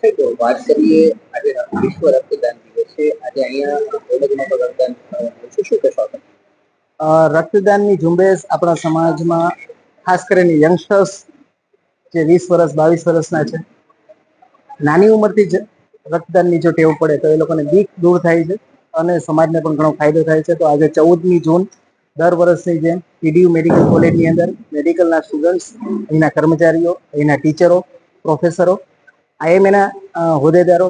સાહેબ વાત કરીએ આજે વિશ્વ રક્તદાન દિવસ છે. આજે અહીંયા રક્તદાન છે શું કહેશો રક્તદાનની ઝુંબેશ આપણા સમાજમાં, ખાસ કરીને યંગસ્ટર્સ જે વીસ વર્ષ, બાવીસ વર્ષના છે, નાની ઉંમરથી જ રક્તદાનની જો ટેવ પડે, તો એ લોકોને બીક દૂર થાય છે અને સમાજને પણ ઘણો ફાયદો થાય છે. તો આજે ચૌદમી જૂન, દર વર્ષની જેમ પીડીયુ મેડિકલ કોલેજની અંદર મેડિકલના સ્ટુડન્ટ્સ અહીંના કર્મચારીઓ અહીંના ટીચરો પ્રોફેસરો આઈએમએના હોદ્દેદારો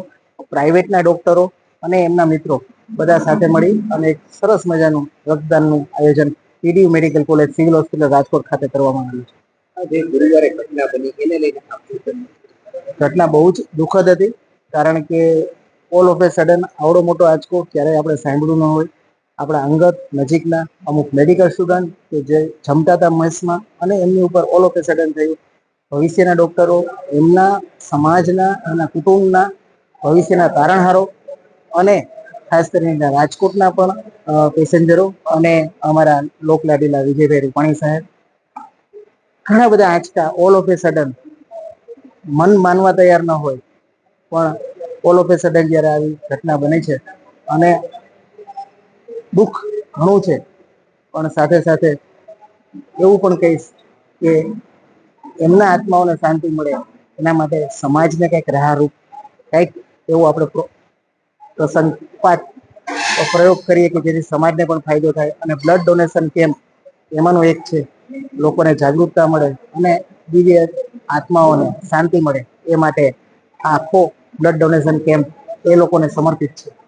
પ્રાઇવેટના ડોક્ટરો અને એમના મિત્રો બધા સાથે મળી અને એક સરસ મજાનું રક્તદાનનું આયોજન PDU medical college civil hospital Rajkot ખાતે કરવામાં આવ્યું છે. ગુરુવારે ઘટના બની એને લઈને? ઘટના બહુ જ દુઃખદ હતી કારણ કે ઓલ ઓફ એ સડન આવડો મોટો આંચકો ક્યારેય આપણે સાંભળ્યું ન હોય. આપણા અંગત નજીકના અમુક મેડિકલ સ્ટુડન્ટ કે જે જમતા હતા મેસમાં અને એમની ઉપર ઓલ ઓફ એ સડન થયું. ભવિષ્યના ડૉક્ટરો, એમના સમાજના એમના કુટુંબના ભવિષ્યના તારણહારો અને ખાસ કરીને રાજકોટના પણ પેસેન્જરો અને અમારા લોકલાડીલા વિજયભાઈ રૂપાણી સાહેબ. ઘણા બધા આંચકા ઓલ ઓફ એ સડન મન માનવા તૈયાર ન હોય, પણ ઓલ ઓફ એ સડન જ્યારે આવી ઘટના બને છે અને દુઃખ ઘણું છે, પણ સાથે સાથે એવું પણ કહીશ કે એમના આત્માઓને શાંતિ મળે, એના માટે સમાજને કંઈક રાહરૂપ, કંઈક એવું આપણે પ્રો- પ્રસંગ, પાઠ પ્રયોગ કરીએ કે જેથી સમાજને પણ ફાયદો થાય. અને બ્લડ ડોનેશન કેમ્પ એમાંનો એક છે. લોકોને જાગૃતતા મળે અને દિવ્ય આત્માઓને શાંતિ મળે. એ માટે આખો બ્લડ ડોનેશન કેમ્પ એ લોકોને સમર્પિત છે.